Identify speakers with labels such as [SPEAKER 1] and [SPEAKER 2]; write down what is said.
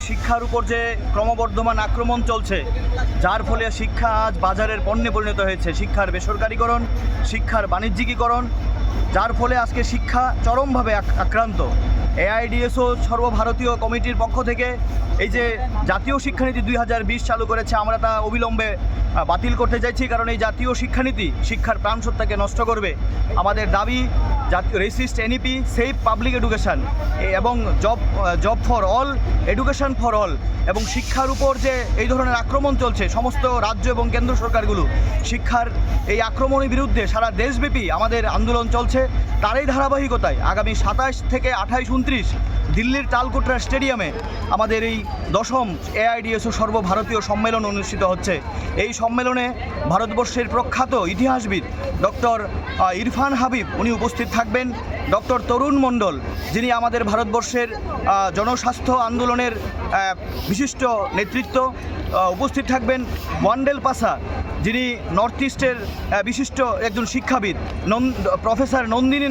[SPEAKER 1] শিক্ষার উপর যে ক্রমবর্ধমান আক্রমণ চলছে, যার ফলে শিক্ষা আজ বাজারের পণ্যে পরিণত হয়েছে। শিক্ষার বেসরকারীকরণ, শিক্ষার বাণিজ্যিকীকরণ যার ফলে আজকে শিক্ষা চরমভাবে আক্রান্ত। এআইডিএসও সর্বভারতীয় কমিটির পক্ষ থেকে এই যে জাতীয় শিক্ষানীতি দুই হাজার বিশ চালু করেছে, আমরা তা অবিলম্বে বাতিল করতে চাইছি, কারণ এই জাতীয় শিক্ষানীতি শিক্ষার প্রাণসত্তাকে নষ্ট করবে। আমাদের দাবি resist NEP save public education এবং job job for all education for all এবং শিক্ষার উপর যে এই ধরনের আক্রমণ চলছে, সমস্ত রাজ্য এবং কেন্দ্র সরকারগুলো, শিক্ষার এই আক্রমণের বিরুদ্ধে সারা দেশব্যাপী আমাদের আন্দোলন চলছে, তারই ধারাবাহিকতায় আগামী সাতাশ থেকে আঠাইশ উনত্রিশ দিল্লির তালকোটরা স্টেডিয়ামে আমাদের এই দশম এআইডিএসও সর্বভারতীয় সম্মেলন অনুষ্ঠিত হচ্ছে। এই সম্মেলনে ভারতবর্ষের প্রখ্যাত ইতিহাসবিদ ডক্টর ইরফান হাবিব, উনি উপস্থিত থাকবেন। ডক্টর তরুণ মণ্ডল, যিনি আমাদের ভারতবর্ষের জনস্বাস্থ্য আন্দোলনের বিশিষ্ট নেতৃত্ব উপস্থিত থাকবেন ওয়ান্ডেল পাসা যিনি নর্থ ইস্টের বিশিষ্ট একজন শিক্ষাবিদ প্রফেসর নন্দিনী